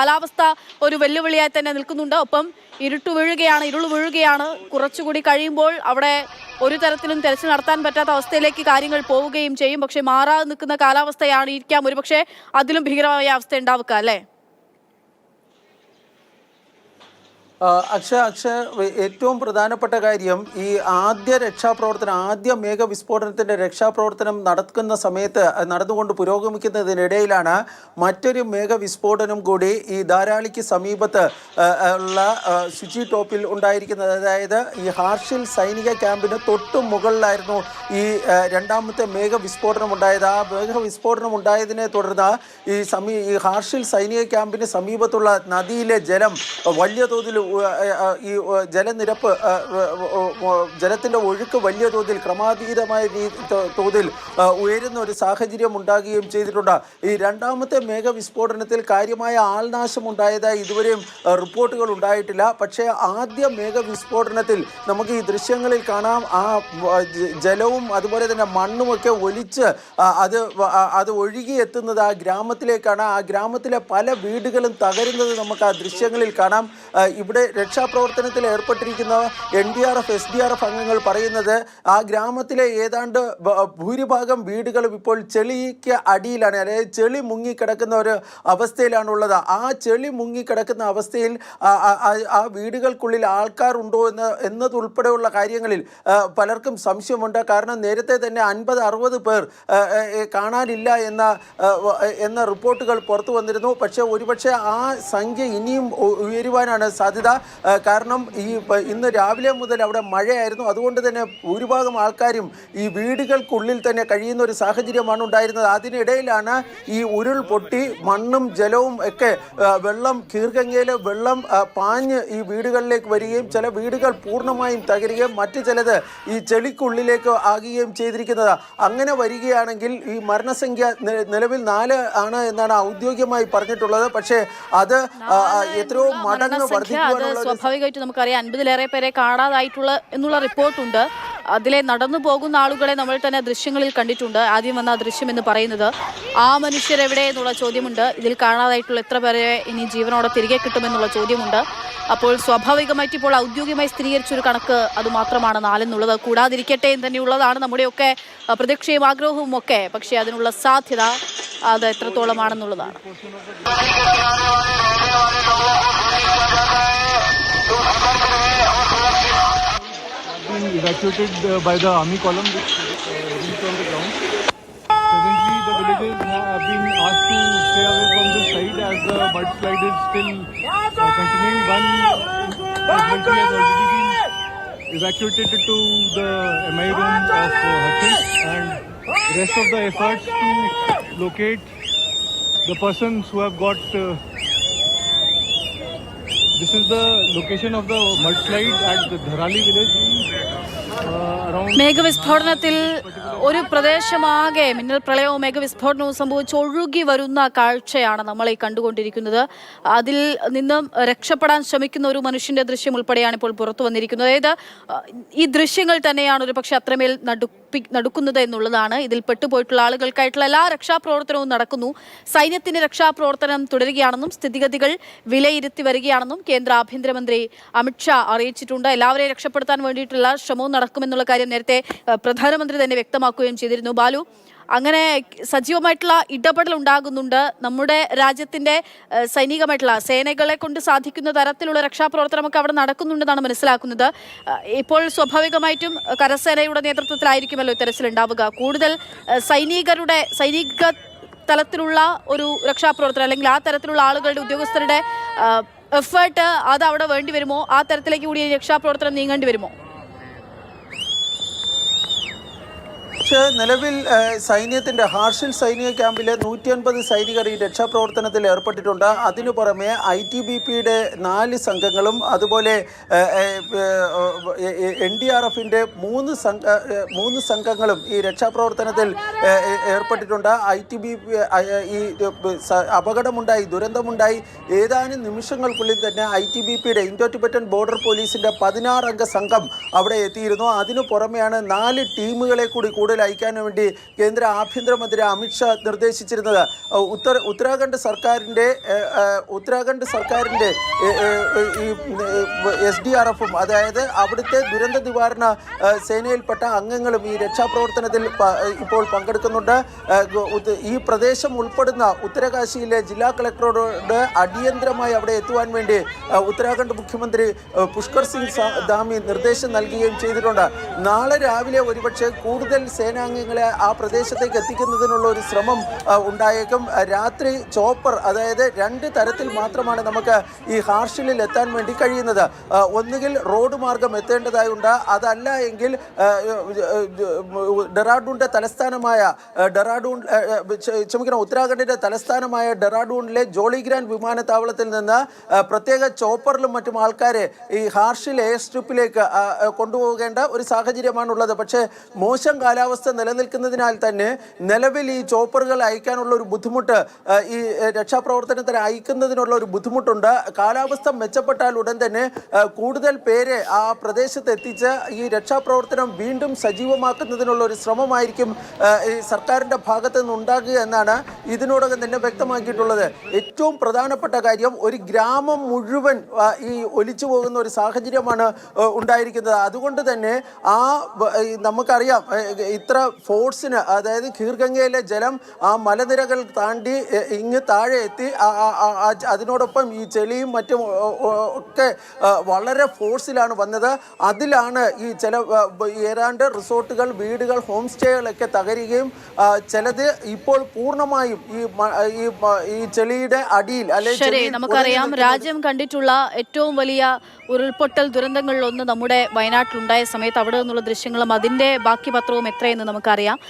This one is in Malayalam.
കാലാവസ്ഥ ഒരു വെല്ലുവിളിയായി തന്നെ നിൽക്കുന്നുണ്ട്. ഒപ്പം ഇരുട്ട് വീഴുകയാണ് ഇരുൾ വീഴുകയാണ്. കുറച്ചുകൂടി കഴിയുമ്പോൾ അവിടെ ഒരു തരത്തിലും തെരച്ചിൽ നടത്താൻ പറ്റാത്ത അവസ്ഥയിലേക്ക് കാര്യങ്ങൾ പോവുകയും ചെയ്യും. പക്ഷേ മാറാതെ നിൽക്കുന്ന കാലാവസ്ഥയാണ് ഇരിക്കാം ഒരുപക്ഷെ അതിലും ഭീകരമായ അവസ്ഥ ഉണ്ടാവുക അല്ലേ ആ, അക്ഷയ അക്ഷയ ഏറ്റവും പ്രധാനപ്പെട്ട കാര്യം ഈ ആദ്യ രക്ഷാപ്രവർത്തനം ആദ്യ മേഘ വിസ്ഫോടനത്തിന്റെ രക്ഷാപ്രവർത്തനം നടക്കുന്ന സമയത്ത് നടന്നുകൊണ്ട് പുരോഗമിക്കുന്നതിനിടയിലാണ് മറ്റൊരു മേഘ വിസ്ഫോടനം കൂടി ഈ ധാരാളിക്ക് സമീപത്ത് ഉള്ള ശുചി ടോപ്പിൽ ഉണ്ടായിരിക്കുന്നത്. അതായത് ഈ ഹാർഷിൽ സൈനിക ക്യാമ്പിന് തൊട്ടു മുകളിലായിരുന്നു ഈ രണ്ടാമത്തെ മേഘ വിസ്ഫോടനം ഉണ്ടായത്. ആ മേഘ വിസ്ഫോടനം ഉണ്ടായതിനെ തുടർന്ന് ഈ സമീ ഈ ഹാർഷിൽ സൈനിക ക്യാമ്പിന് സമീപത്തുള്ള നദിയിലെ ജലം വലിയ തോതിൽ ഈ ജലനിരപ്പ് ജലത്തിന്റെ ഒഴുക്ക് വലിയ തോതിൽ ക്രമാതീതമായ തോതിൽ ഉയരുന്ന ഒരു സാഹചര്യം ഉണ്ടാകുകയും ചെയ്തിട്ടുണ്ട്. ഈ രണ്ടാമത്തെ മേഘവിസ്ഫോടനത്തിൽ കാര്യമായ ആൾനാശം ഉണ്ടായതായി ഇതുവരെയും റിപ്പോർട്ടുകൾ ഉണ്ടായിട്ടില്ല. പക്ഷേ ആദ്യ മേഘവിസ്ഫോടനത്തിൽ നമുക്ക് ഈ ദൃശ്യങ്ങളിൽ കാണാം. ആ ജലവും അതുപോലെ തന്നെ മണ്ണുമൊക്കെ ഒലിച്ച് അത് അത് ഒഴുകി എത്തുന്നത് ആ ഗ്രാമത്തിലേക്കാണ്. ആ ഗ്രാമത്തിലെ പല വീടുകളും തകരുന്നത് നമുക്ക് ആ ദൃശ്യങ്ങളിൽ കാണാം. ആ, ഇവിടെ രക്ഷാപ്രവർത്തനത്തിൽ ഏർപ്പെട്ടിരിക്കുന്ന N D R F S D R F അംഗങ്ങൾ പറയുന്നത് ആ ഗ്രാമത്തിലെ ഏതാണ്ട് ഭൂരിഭാഗം വീടുകളും ഇപ്പോൾ ചെളിക്ക് അടിയിലാണ് അതായത് ചെളി മുങ്ങിക്കിടക്കുന്ന ഒരു അവസ്ഥയിലാണുള്ളത്. ആ ചെളി മുങ്ങിക്കിടക്കുന്ന അവസ്ഥയിൽ ആ- വീടുകൾക്കുള്ളിൽ ആൾക്കാരുണ്ടോ എന്ന് എന്നതുൾപ്പെടെയുള്ള കാര്യങ്ങളിൽ പലർക്കും സംശയമുണ്ട്. കാരണം നേരത്തെ തന്നെ അൻപത് അറുപത് പേർ കാണാനില്ല എന്ന എന്ന റിപ്പോർട്ടുകൾ പുറത്തു വന്നിരുന്നു. പക്ഷേ ഒരുപക്ഷെ ആ സംഖ്യ ഇനിയും ഉയരുവാനാണ് സാധ്യത. കാരണം ഈ ഇന്ന് രാവിലെ മുതൽ അവിടെ മഴയായിരുന്നു. അതുകൊണ്ട് തന്നെ ഭൂരിഭാഗം ആൾക്കാരും ഈ വീടുകൾക്കുള്ളിൽ തന്നെ കഴിയുന്ന ഒരു സാഹചര്യമാണ് ഉണ്ടായിരുന്നത്. അതിനിടയിലാണ് ഈ ഉരുൾ പൊട്ടി മണ്ണും ജലവും ഒക്കെ വെള്ളം കീർഗംഗയിലെ വെള്ളം പാഞ്ഞ് ഈ വീടുകളിലേക്ക് വരികയും ചില വീടുകൾ പൂർണമായും തകരുകയും മറ്റു ചിലത് ഈ ചെളിക്കുള്ളിലേക്ക് ആകുകയും ചെയ്തിരിക്കുന്നത്. അങ്ങനെ വരികയാണെങ്കിൽ ഈ മരണസംഖ്യ നിലവിൽ നാല് ആണ് എന്നാണ് ഔദ്യോഗികമായി പറഞ്ഞിട്ടുള്ളത്. പക്ഷേ അത് എത്രയോ മടങ്ങ് മരണസംഖ്യ അത് വർദ്ധിക്കുവാനുള്ള ഒരു സ്വാഭാവികമായിട്ട് നമുക്കറിയാം അൻപതിലേറെ പേരെ കാണാതായിട്ടുള്ള എന്നുള്ള റിപ്പോർട്ടുണ്ട്. അതിലെ നടന്നു പോകുന്ന ആളുകളെ നമ്മൾ തന്നെ ദൃശ്യങ്ങളിൽ കണ്ടിട്ടുണ്ട്. ആദ്യം വന്ന ദൃശ്യം എന്ന് പറയുന്നത് ആ മനുഷ്യരെവിടെ എന്നുള്ള ചോദ്യമുണ്ട്. ഇതിൽ കാണാതായിട്ടുള്ള എത്ര പേരെ ഇനി ജീവനോടെ തിരികെ കിട്ടുമെന്നുള്ള ചോദ്യമുണ്ട്. അപ്പോൾ സ്വാഭാവികമായിട്ട് ഇപ്പോൾ ഔദ്യോഗികമായി സ്ഥിരീകരിച്ചൊരു കണക്ക് അത് മാത്രമാണ് നാലെന്നുള്ളത്. കൂടാതിരിക്കട്ടെ എന്ന് തന്നെയുള്ളതാണ് നമ്മുടെയൊക്കെ പ്രതീക്ഷയും ആഗ്രഹവും ഒക്കെ. പക്ഷേ അതിനുള്ള സാധ്യത അത് എത്രത്തോളമാണെന്നുള്ളതാണ്. Evacuated uh, by the army column which uh, reached on the ground. Presently, the villagers have been asked to stay away from this side as the mudslide is still uh, continuing. One has already been evacuated to the MI room of uh, and rest of the efforts to locate the persons who have got uh, This is the location of the mudslide at the Dharali village. Uh, around Megavist Pornatil ഒരു പ്രദേശമാകെ മിന്നൽ പ്രളയവും മേഘവിസ്ഫോടനവും സംഭവിച്ച് ഒഴുകി വരുന്ന കാഴ്ചയാണ് നമ്മൾ ഈ കണ്ടുകൊണ്ടിരിക്കുന്നത്. അതിൽ നിന്നും രക്ഷപ്പെടാൻ ശ്രമിക്കുന്ന ഒരു മനുഷ്യന്റെ ദൃശ്യം ഉൾപ്പെടെയാണ് ഇപ്പോൾ പുറത്തു വന്നിരിക്കുന്നത്. അതായത് ഈ ദൃശ്യങ്ങൾ തന്നെയാണ് ഒരു പക്ഷെ അത്രമേൽ നടുപ്പി നടുക്കുന്നത് എന്നുള്ളതാണ്. ഇതിൽ പെട്ടുപോയിട്ടുള്ള ആളുകൾക്കായിട്ടുള്ള എല്ലാ രക്ഷാപ്രവർത്തനവും നടക്കുന്നു. സൈന്യത്തിന്റെ രക്ഷാപ്രവർത്തനം തുടരുകയാണെന്നും സ്ഥിതിഗതികൾ വിലയിരുത്തി വരികയാണെന്നും കേന്ദ്ര ആഭ്യന്തരമന്ത്രി അമിത്ഷാ അറിയിച്ചിട്ടുണ്ട്. എല്ലാവരെയും രക്ഷപ്പെടുത്താൻ വേണ്ടിയിട്ടുള്ള ശ്രമവും നടക്കുമെന്നുള്ള കാര്യം നേരത്തെ പ്രധാനമന്ത്രി തന്നെ വ്യക്തമാക്കുകയും ചെയ്തിരുന്നു. ബാലു അങ്ങനെ സജീവമായിട്ടുള്ള ഇടപെടൽ ഉണ്ടാകുന്നുണ്ട്. നമ്മുടെ രാജ്യത്തിന്റെ സൈനികമായിട്ടുള്ള സേനകളെ കൊണ്ട് സാധിക്കുന്ന തരത്തിലുള്ള രക്ഷാപ്രവർത്തനമൊക്കെ അവിടെ നടക്കുന്നുണ്ടെന്നാണ് മനസ്സിലാക്കുന്നത്. ഇപ്പോൾ സ്വാഭാവികമായിട്ടും കരസേനയുടെ നേതൃത്വത്തിലായിരിക്കുമല്ലോ ഉണ്ടാവുക. കൂടുതൽ സൈനികരുടെ സൈനിക തലത്തിലുള്ള ഒരു രക്ഷാപ്രവർത്തനം അല്ലെങ്കിൽ ആ തരത്തിലുള്ള ആളുകളുടെ ഉദ്യോഗസ്ഥരുടെ എഫേർട്ട് അത് അവിടെ വേണ്ടി വരുമോ? ആ തരത്തിലേക്ക് കൂടി രക്ഷാപ്രവർത്തനം നീങ്ങേണ്ടി വരുമോ? പക്ഷേ നിലവിൽ സൈന്യത്തിന്റെ ഹാർഷിൽ സൈനിക ക്യാമ്പിലെ നൂറ്റി അൻപത് സൈനികർ ഈ രക്ഷാപ്രവർത്തനത്തിൽ ഏർപ്പെട്ടിട്ടുണ്ട്. അതിനു പുറമെ ഐ ടി ബി പിയുടെ നാല് സംഘങ്ങളും അതുപോലെ എൻ ഡി ആർ എഫിന്റെ മൂന്ന് സംഘ മൂന്ന് സംഘങ്ങളും ഈ രക്ഷാപ്രവർത്തനത്തിൽ ഏർപ്പെട്ടിട്ടുണ്ട്. ഐ ടി ബി ഈ അപകടമുണ്ടായി ദുരന്തമുണ്ടായി. ഏതാനും നിമിഷങ്ങൾക്കുള്ളിൽ തന്നെ ഐ ടി ബി പിയുടെ ഇൻഡോ ടിബറ്റൻ ബോർഡർ പോലീസിന്റെ പതിനാറംഗ സംഘം അവിടെ എത്തിയിരുന്നു. അതിനു പുറമെയാണ് നാല് ടീമുകളെ കൂടി അയക്കാൻ വേണ്ടി കേന്ദ്ര ആഭ്യന്തരമന്ത്രി അമിത്ഷാ നിർദ്ദേശിച്ചിരുന്നത്. ഉത്തർ ഉത്തര ഉത്തരാഖണ്ഡ് സർക്കാരിന്റെ ഉത്തരാഖണ്ഡ് സർക്കാരിന്റെ എസ് ഡി ആർ എഫും അതായത് അവിടുത്തെ ദുരന്ത നിവാരണ സേനയിൽപ്പെട്ട അംഗങ്ങളും ഈ രക്ഷാപ്രവർത്തനത്തിൽ ഇപ്പോൾ പങ്കെടുക്കുന്നുണ്ട്. ഈ പ്രദേശം ഉൾപ്പെടുന്ന ഉത്തരകാശിയിലെ ജില്ലാ കളക്ടറോട് അടിയന്തരമായി അവിടെ എത്തുവാൻ വേണ്ടി ഉത്തരാഖണ്ഡ് മുഖ്യമന്ത്രി പുഷ്കർ സിംഗ് ധാമി നിർദ്ദേശം നൽകുകയും ചെയ്തിട്ടുണ്ട്. നാളെ രാവിലെ ഒരുപക്ഷെ കൂടുതൽ സേനാംഗങ്ങളെ ആ പ്രദേശത്തേക്ക് എത്തിക്കുന്നതിനുള്ള ഒരു ശ്രമം ഉണ്ടായേക്കും. രാത്രി ചോപ്പർ അതായത് രണ്ട് തരത്തിൽ മാത്രമാണ് നമുക്ക് ഈ ഹാർഷിലിൽ എത്താൻ വേണ്ടി കഴിയുന്നത്. ഒന്നുകിൽ റോഡ് മാർഗം എത്തേണ്ടതായുണ്ട്. അതല്ല എങ്കിൽ ഡെറാഡൂണിന്റെ തലസ്ഥാനമായ ഡെറാഡൂൺ ക്ഷമിക്കണം ഉത്തരാഖണ്ഡിന്റെ തലസ്ഥാനമായ ഡെറാഡൂണിലെ ജോളിഗ്രാൻഡ് വിമാനത്താവളത്തിൽ നിന്ന് പ്രത്യേക ചോപ്പറിലും മറ്റും ആൾക്കാരെ ഈ ഹാർഷിൽ എയർ സ്ട്രിപ്പിലേക്ക് കൊണ്ടുപോകേണ്ട ഒരു സാഹചര്യമാണുള്ളത്. പക്ഷേ മോശം കാലാവസ്ഥ നിലനിൽക്കുന്നതിനാൽ തന്നെ നിലവിൽ ഈ ചോപ്പറുകൾ അയക്കാനുള്ള ഒരു ബുദ്ധിമുട്ട് ഈ രക്ഷാപ്രവർത്തനത്തിന് അയക്കുന്നതിനുള്ള ഒരു ബുദ്ധിമുട്ടുണ്ട്. കാലാവസ്ഥ മെച്ചപ്പെട്ടാൽ ഉടൻ തന്നെ കൂടുതൽ പേരെ ആ പ്രദേശത്ത് എത്തിച്ച് ഈ രക്ഷാപ്രവർത്തനം വീണ്ടും സജീവമാക്കുന്നതിനുള്ള ഒരു ശ്രമമായിരിക്കും ഈ സർക്കാരിന്റെ ഭാഗത്ത് നിന്നുണ്ടാകുക എന്നാണ് ഇതിനോടകം തന്നെ വ്യക്തമാക്കിയിട്ടുള്ളത്. ഏറ്റവും പ്രധാനപ്പെട്ട കാര്യം ഒരു ഗ്രാമം മുഴുവൻ ഈ ഒലിച്ചു പോകുന്ന ഒരു സാഹചര്യമാണ് ഉണ്ടായിരിക്കുന്നത്. അതുകൊണ്ട് തന്നെ ആ നമുക്കറിയാം ഏ, ഇത്ര ഫോഴ്സിന് അതായത് ഖീർഗംഗയിലെ ജലം ആ മലനിരകൾ താണ്ടി ഇങ്ങ് താഴെ എത്തി അതിനോടൊപ്പം ഈ ചെളിയും മറ്റും ഒക്കെ വളരെ ഫോഴ്സിലാണ് വന്നത്. അതിലാണ് ഈ ചില ഏതാണ്ട് റിസോർട്ടുകൾ വീടുകൾ ഹോം സ്റ്റേകളൊക്കെ തകരുകയും ചിലത് ഇപ്പോൾ പൂർണമായും ഈ ഈ ചെളിയുടെ അടിയിൽ അല്ലെങ്കിൽ ശരി നമുക്കറിയാം രാജ്യം കണ്ടിട്ടുള്ള ഏറ്റവും വലിയ ഉരുൾപൊട്ടൽ ദുരന്തങ്ങളിലൊന്ന് നമ്മുടെ വയനാട്ടിലുണ്ടായ സമയത്ത് അവിടെ നിന്നുള്ള ദൃശ്യങ്ങളും അതിന്റെ ബാക്കി പത്രവും എത്രയെന്ന് നമുക്കറിയാം.